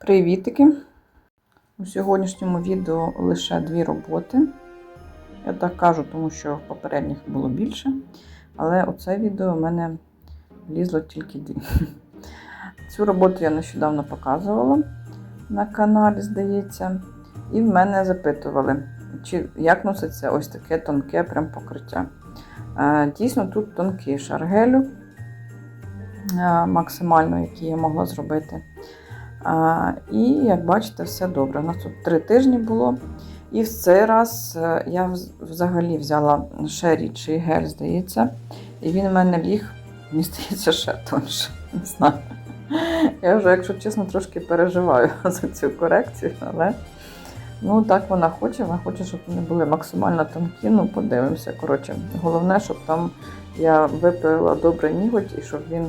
Привітики! У сьогоднішньому відео лише дві роботи. Я так кажу, тому що в попередніх було більше. Але оце відео в мене влізло тільки дві. Цю роботу я нещодавно показувала на каналі, здається. І в мене запитували, чи як носиться ось таке тонке прям покриття. Е, Дійсно, тут тонкий шар гелю, е, максимально, який я могла зробити. І як бачите, все добре. У нас тут три тижні було. І в цей раз е, я взагалі взяла ще рідший гель, здається. І він в мене ліг, мені здається, ще тонше. Не знаю. Я вже, якщо чесно, трошки переживаю за цю корекцію, але ну так вона хоче, вона хоче, щоб вони були максимально тонкі. Ну, подивимося. Коротше, головне, щоб там я випила добре ніготь і щоб він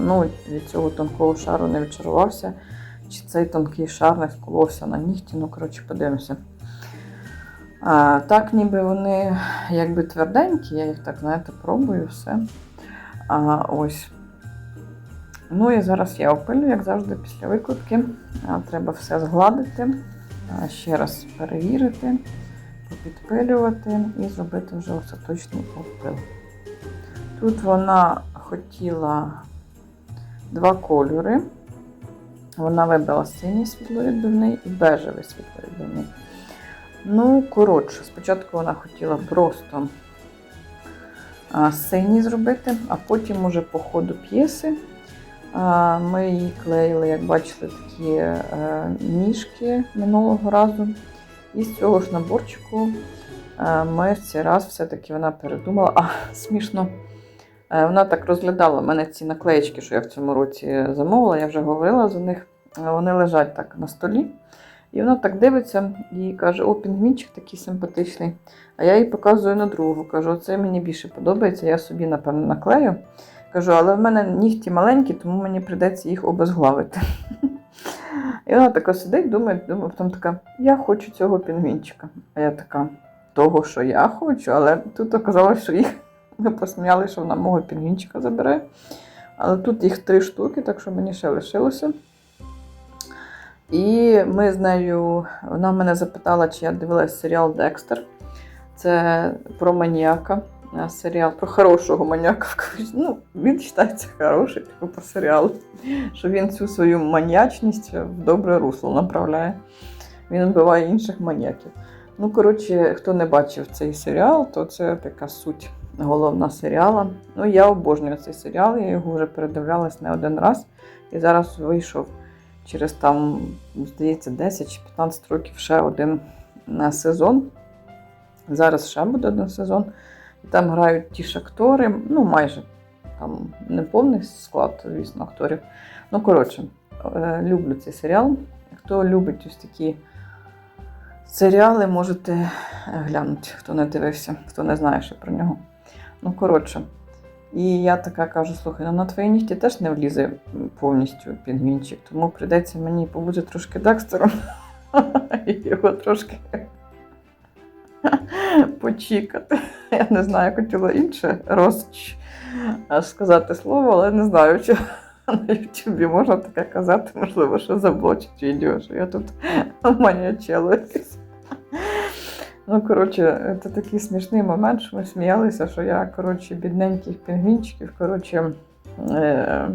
ну, від цього тонкого шару не відчарувався. Чи цей тонкий шар не вколовся на нігті, ну, коротше, подивимося. А, так, ніби вони якби тверденькі, я їх так, знаєте, пробую все. А, ось. Ну і зараз я опилю, як завжди, після викрутки. А, треба все згладити, а, ще раз перевірити, попідпилювати і зробити вже остаточний опил. Тут вона хотіла два кольори. Вона вибрала синій світловідбивний і бежевий світловідбивний. Ну, коротше, спочатку вона хотіла просто синій зробити, а потім уже по ходу п'єси ми її клеїли, як бачили, такі е, ніжки минулого разу. І з цього ж наборчику е, ми цей раз все-таки вона передумала. А, смішно. Е, Вона так розглядала мене ці наклеєчки, що я в цьому році замовила, я вже говорила за них. Е, Вони лежать так на столі. І вона так дивиться і каже: О, пінгвінчик такий симпатичний. А я їй показую на другу. Кажу, оце мені більше подобається, я собі, напевно, наклею. Кажу, але в мене нігті маленькі, тому мені прийдеться їх обезглавити. І вона така сидить, думає, думає, потім така, я хочу цього пінгвінчика. А я така, того, що я хочу, але тут оказалось, що їх ми посміяли, що вона мого пінгвінчика забере. Але тут їх три штуки, так що мені ще лишилося. І ми з нею, вона мене запитала, чи я дивилась серіал Декстер. Це про маніяка. Серіал про хорошого маніяка. Ну, він вважається хороший, типу по серіалу. Що він цю свою маніячність в добре русло направляє. Він вбиває інших маніяків. Ну, коротше, хто не бачив цей серіал, то це така суть головна серіала. Ну, я обожнюю цей серіал, я його вже передивлялась не один раз. І зараз вийшов через там, здається, 10 чи 15 років ще один на сезон. Зараз ще буде один сезон. Там грають ті ж актори, ну майже там не повний склад, звісно, акторів. Ну, коротше, е, люблю цей серіал. Хто любить ось такі серіали, можете глянути, хто не дивився, хто не знає ще про нього. Ну, коротше. І я така кажу: слухай, ну на твої нігті теж не влізе повністю пінгвінчик, тому прийдеться мені побути трошки Декстером і його трошки почікати. Я не знаю, хотіла інше роз сказати слово, але не знаю, чи на Ютубі можна таке казати, можливо, що заблочить відео, що я тут манячила якесь. Ну, коротше, це такий смішний момент, що ми сміялися, що я, коротше, бідненьких пінгвінчиків, коротше, е-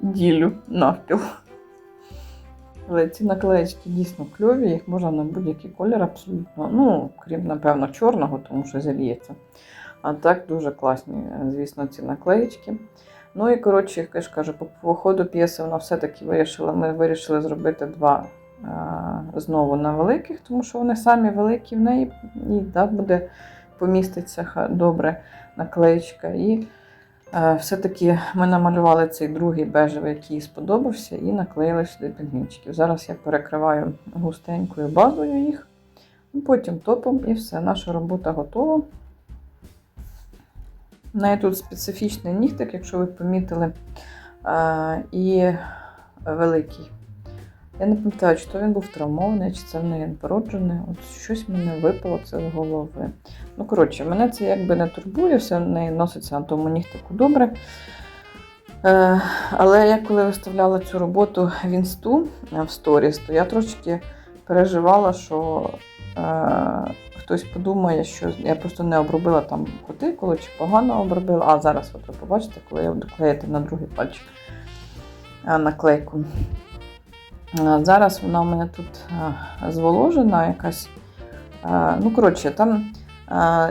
ділю навпіл. Але ці наклеєчки дійсно кльові, їх можна на будь-який колір абсолютно. Ну, крім, напевно, чорного, тому що зальється. А так дуже класні, е, звісно, ці наклеєчки. Ну і коротше, я ж кажу, по, ходу п'єси вона все-таки вирішила. Ми вирішили зробити два знову на великих, тому що вони самі великі в неї, і так буде поміститься добре наклеєчка. І е, все-таки ми намалювали цей другий бежевий, який сподобався, і наклеїли сюди пінгвінчиків. Зараз я перекриваю густенькою базою їх, ну, потім топом, і все, наша робота готова. У неї тут специфічний нігтик, якщо ви помітили, е, і великий. Я не пам'ятаю, чи то він був травмований, чи це в неї породжений. От щось мене випало це з голови. Ну, коротше, мене це якби не турбує, все в неї носиться на тому нігтику добре. Е, але я коли виставляла цю роботу в інсту е, в сторіс, то я трошки переживала, що е, хтось подумає, що я просто не обробила там кутикулу чи погано обробила. А зараз от ви побачите, коли я буду клеїти на другий пальчик е, наклейку. Е, Зараз вона у мене тут е, зволожена якась. Е, Ну, коротше, там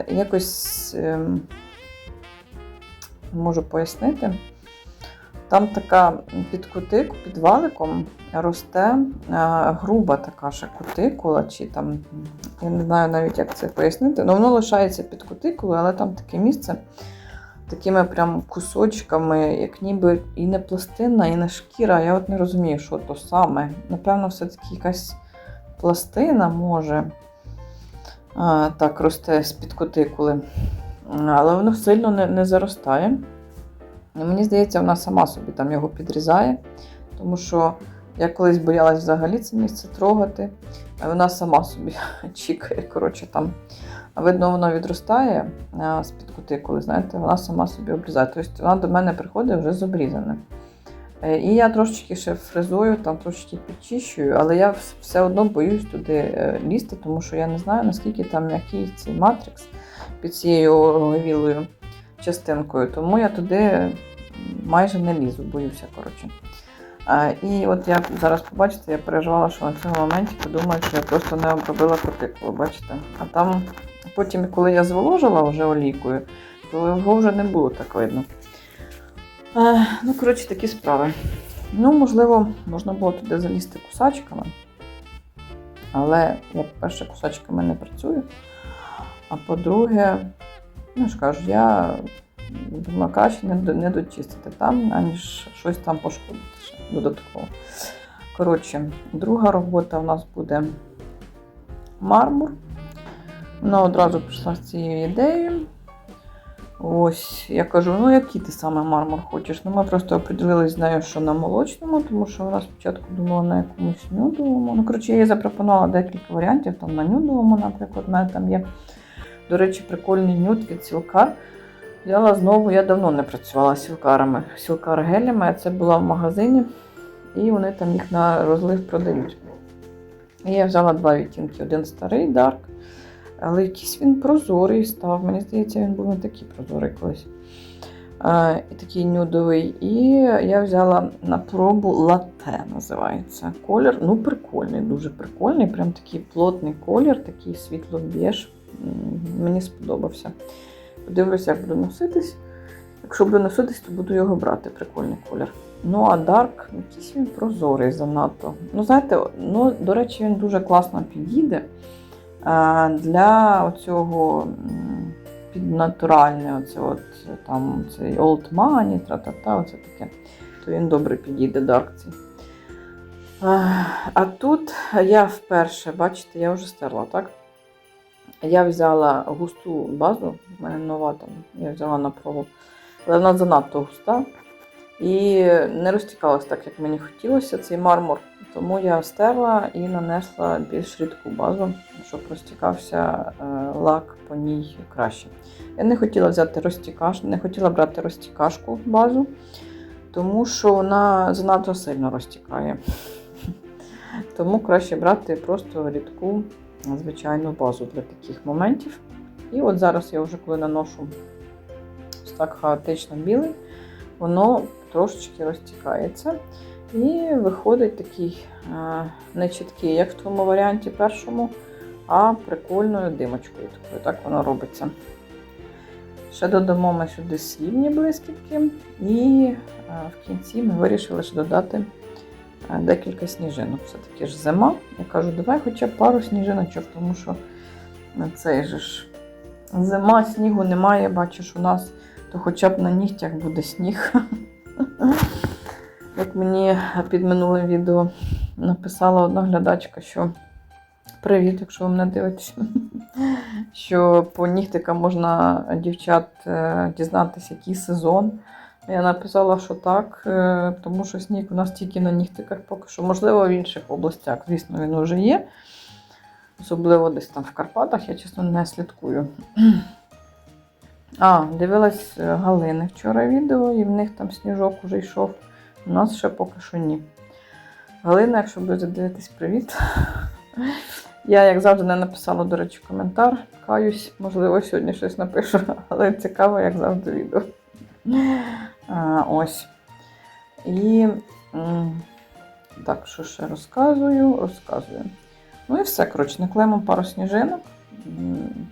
якось ем, можу пояснити. Там така під кутику, під валиком росте груба така ще кутикула, чи там, я не знаю навіть, як це пояснити. Ну, воно лишається під кутикулою, але там таке місце такими прям кусочками, як ніби і не пластина, і не шкіра. Я от не розумію, що то саме. Напевно, все-таки якась пластина може а, так росте з-під кутикули. Але воно сильно не, не заростає. І мені здається, вона сама собі там його підрізає, тому що я колись боялась взагалі це місце трогати, а вона сама собі чікає. Коротше, там видно, воно відростає з-під кутикули, знаєте, вона сама собі обрізає. Тобто вона до мене приходить вже з обрізаним. Е, І я трошечки ще фрезую, там трошечки підчищую, але я все одно боюсь туди е, лізти, тому що я не знаю, наскільки там м'який цей матрикс під цією вілою частинкою. Тому я туди майже не лізу, боюся, коротше. І от я зараз побачите, я переживала, що на цьому моменті подумають, що я просто не обробила кутикулу, бачите? А там потім, коли я зволожила вже олійкою, то його вже не було так видно. Е, ну, коротше, такі справи. Ну, можливо, можна було туди залізти кусачками. Але я, по-перше, кусачками не працюю. А по-друге, ну ж кажу, я думаю, краще не, не дочистити там, аніж щось там пошкодити ще додатково. Коротше, друга робота у нас буде мармур. Вона одразу прийшла з цією ідеєю. Ось, я кажу, ну який ти саме мармур хочеш? Ну, ми просто оприділились з нею, що на молочному, тому що вона спочатку думала на якомусь нюдовому. Ну, коротше, я їй запропонувала декілька варіантів, там на нюдовому, наприклад, в мене там є. До речі, прикольний нюд від Сілкар. Взяла знову, я давно не працювала з сілкарами, сілкар гелями, а це була в магазині, і вони там їх на розлив продають. І я взяла два відтінки: один старий дарк, але якийсь він прозорий став. Мені здається, він був не такий прозорий колись. І такий нюдовий. І я взяла на пробу лате, називається. Колір, ну прикольний, дуже прикольний. Прям такий плотний колір, такий світло-біж. М, Мені сподобався. Подивлюся, як буду носитись. Якщо буду носитись, то буду його брати. Прикольний колір. Ну, а Dark, якийсь він прозорий занадто. Ну, знаєте, ну, до речі, він дуже класно підійде для оцього піднатуральне, оце от там цей Old Money, тра-та-та, оце таке. То він добре підійде, Dark цей. А, а тут я вперше, бачите, я вже стерла, так? Я взяла густу базу, в мене нова там, я взяла на пробу, але вона занадто густа і не розтікалась так, як мені хотілося цей мармур. Тому я стерла і нанесла більш рідку базу, щоб розтікався е, лак по ній краще. Я не хотіла взяти розтікаш, не хотіла брати розтікашку базу, тому що вона занадто сильно розтікає. Тому краще брати просто рідку звичайну базу для таких моментів. І от зараз я вже коли наношу так хаотично білий, воно трошечки розтікається. І виходить такий е, не чіткий, як в тому варіанті першому, а прикольною димочкою. Такою. Так воно робиться. Ще додамо ми сюди срібні блискітки, і е, в кінці ми вирішили ще додати е, декілька сніжинок. Все-таки ж зима. Я кажу, давай хоча б пару сніжиночок, тому що на цей же ж зима, снігу немає, бачиш, у нас, то хоча б на нігтях буде сніг. Як мені під минулим відео написала одна глядачка, що привіт, якщо ви мене дивитесь, що по нігтикам можна дівчат е, дізнатися, який сезон. Я написала, що так, е, тому що сніг у нас тільки на нігтиках поки що. Можливо, в інших областях, звісно, він вже є. Особливо десь там в Карпатах, я чесно не слідкую. А, дивилась е, Галини вчора відео, і в них там сніжок уже йшов. У нас ще поки що ні. Галина, якщо будете дивитись, привіт. Я, як завжди, не написала, до речі, коментар. Каюсь, можливо, сьогодні щось напишу, але цікаво, як завжди, відео. А, ось. І так, що ще розказую? Розказую. Ну і все, коротше, наклеїмо пару сніжинок.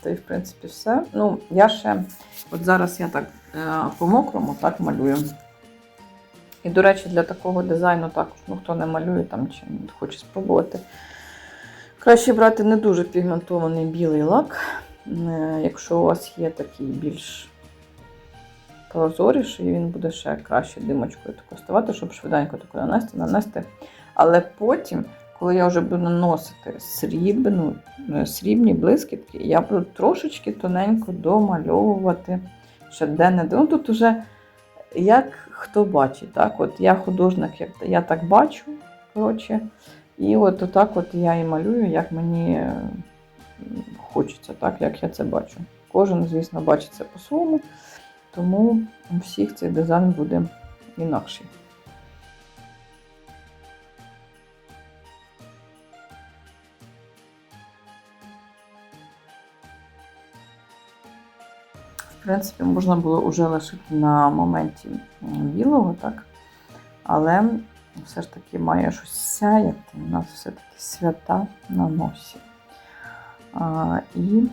Та й, в принципі, все. Ну, я ще, от зараз я так е, по-мокрому так малюю. І, до речі, для такого дизайну також, ну хто не малює там чи хоче спробувати. Краще брати не дуже пігментований білий лак. Е, Якщо у вас є такий більш прозоріший, він буде ще краще димочкою тако ставати, щоб швиденько тако нанести, нанести. Але потім, коли я вже буду наносити срібну, е, срібні блискітки, я буду трошечки тоненько домальовувати ще де-не-де. Ну тут уже як хто бачить, так? От я художник, як я так бачу, коротше. І от отак от я і малюю, як мені хочеться, так, як я це бачу. Кожен, звісно, бачить це по-своєму, тому у всіх цей дизайн буде інакший. В принципі, можна було вже лишити на моменті білого, так? Але все ж таки має щось сяяти. У нас все-таки свята на носі. А, і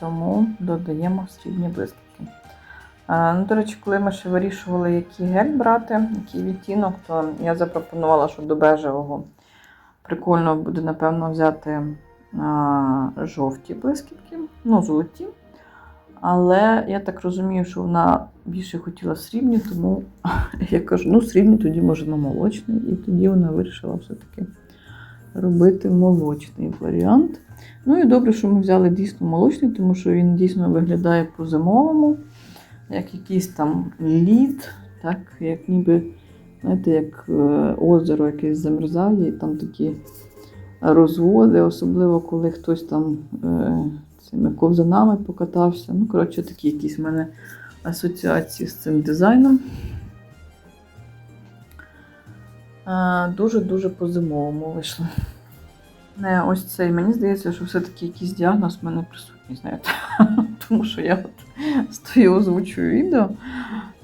тому додаємо срібні блискітки. Ну, до речі, коли ми ще вирішували, який гель брати, який відтінок, то я запропонувала, що до бежевого прикольно буде, напевно, взяти а, жовті блискітки, ну, золоті. Але я так розумію, що вона більше хотіла срібні, тому я кажу, ну срібні тоді може на молочний. І тоді вона вирішила все-таки робити молочний варіант. Ну і добре, що ми взяли дійсно молочний, тому що він дійсно виглядає по-зимовому, як якийсь там лід, так, як ніби, знаєте, як е, озеро якесь замерзає, і там такі розводи, особливо коли хтось там. Е, цими ковзанами покатався. Ну, коротше, такі якісь в мене асоціації з цим дизайном. Дуже-дуже по-зимовому вийшло. Не, ось цей, мені здається, що все-таки якийсь діагноз в мене присутній, знаєте. Тому що я от стою, озвучую відео.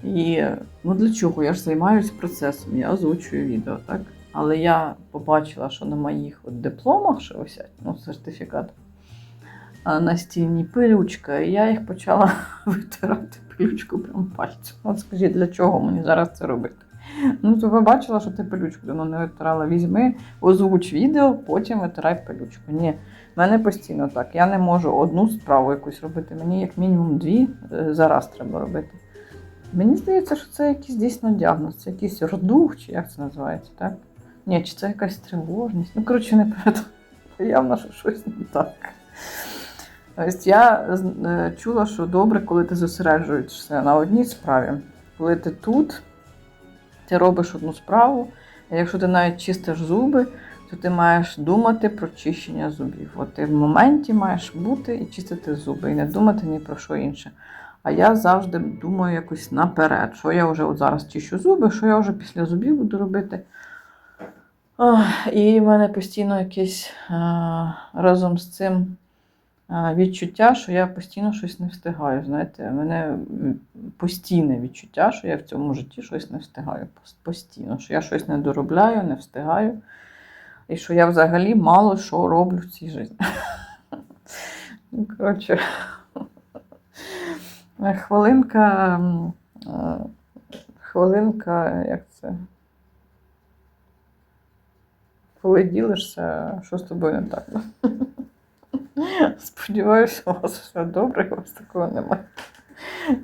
І ну для чого? Я ж займаюся процесом, я озвучую відео, так? Але я побачила, що на моїх от дипломах ще висять, ну, сертифікат на стіні пилючка, і я їх почала витирати пилючку прям пальцем. От скажіть, для чого мені зараз це робити? Ну, то бачила, що ти пилючку давно не витирала. Візьми, озвуч відео, потім витирай пилючку. Ні, в мене постійно так. Я не можу одну справу якусь робити. Мені як мінімум дві е, зараз треба робити. Мені здається, що це якийсь дійсно діагноз, це якийсь родух, чи як це називається, так? Ні, чи це якась тривожність. Ну, коротше, не пам'ятаю. Явно, що щось не так. Тобто я е, чула, що добре, коли ти зосереджуєшся на одній справі. Коли ти тут, ти робиш одну справу, а якщо ти навіть чистиш зуби, то ти маєш думати про чищення зубів. От ти в моменті маєш бути і чистити зуби, і не думати ні про що інше. А я завжди думаю якось наперед, що я вже от зараз чищу зуби, що я вже після зубів буду робити. Ох, і в мене постійно якесь а, разом з цим відчуття, що я постійно щось не встигаю. Знаєте, в мене постійне відчуття, що я в цьому житті щось не встигаю. Постійно, що я щось не доробляю, не встигаю. І що я взагалі мало що роблю в цій житті. Ну, коротше, хвилинка. е, Хвилинка, як це? Коли ділишся, що з тобою не так. Сподіваюся, у вас все добре, і у вас такого немає.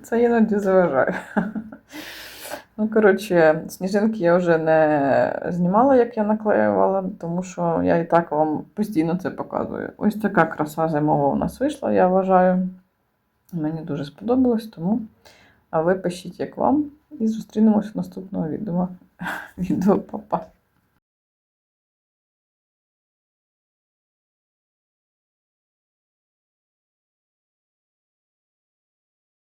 Це іноді заважає. Ну, коротше, сніжинки я вже не знімала, як я наклеювала, тому що я і так вам постійно це показую. Ось така краса зимова у нас вийшла, я вважаю. Мені дуже сподобалось, тому ви пишіть, як вам, і зустрінемось в наступному відео. Відео, Па-па.